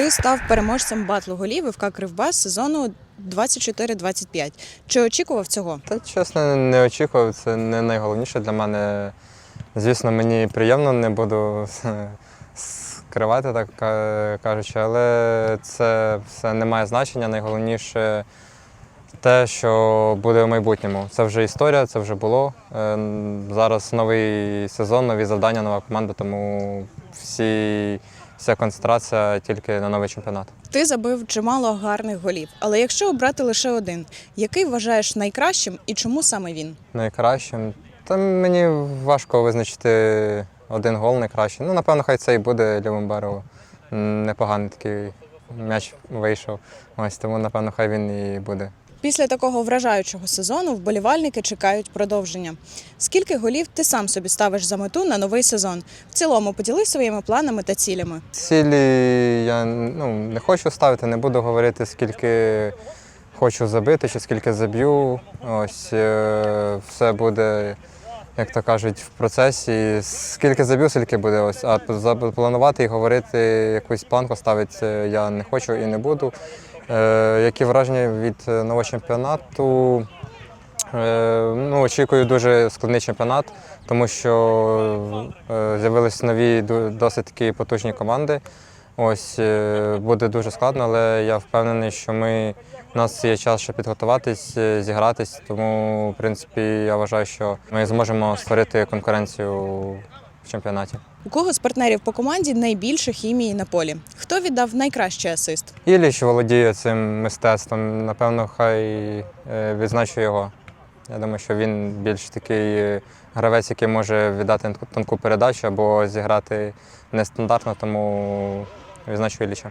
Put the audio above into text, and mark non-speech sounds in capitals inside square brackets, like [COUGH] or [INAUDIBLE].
Ти став переможцем батлу голів ФК Кривбас сезону 24-25. Чи очікував цього? Та чесно, не очікував. Це не найголовніше для мене. Звісно, мені приємно, не буду [LAUGHS] скривати, так кажучи, але це все не має значення. Найголовніше те, що буде в майбутньому. Це вже історія, це вже було. Е, Зараз новий сезон, нові завдання, нова команда, тому всі, вся концентрація тільки на новий чемпіонат. Ти забив чимало гарних голів. Але якщо обрати лише один, який вважаєш найкращим і чому саме він? Найкращим. Та мені важко визначити один гол найкращий. Ну, напевно, хай це і буде лівим берегу. Непоганий такий м'яч вийшов. Ось тому, напевно, хай він і буде. Після такого вражаючого сезону вболівальники чекають продовження. Скільки голів ти сам собі ставиш за мету на новий сезон? В цілому поділись своїми планами та цілями. Цілі я ну, не хочу ставити, не буду говорити, скільки хочу забити чи скільки заб'ю. Ось е, все буде, як то кажуть, в процесі. Скільки заб'ю, скільки буде. Ось. А запланувати і говорити якусь планку ставити я не хочу і не буду. Е, які враження від е, нового чемпіонату? Е, Ну, очікую дуже складний чемпіонат, тому що е, з'явилися нові досить такі потужні команди. Ось е, буде дуже складно, але я впевнений, що ми у нас є час, щоб підготуватись, е, зігратись. Тому, в принципі, я вважаю, що ми зможемо створити конкуренцію в чемпіонаті. У кого з партнерів по команді найбільше хімії на полі? Хто віддав найкращий асист? Ілліч володіє цим мистецтвом. Напевно, хай е, відзначу його. Я думаю, що він більш такий гравець, який може віддати тонку передачу або зіграти нестандартно, тому відзначу Ілліча.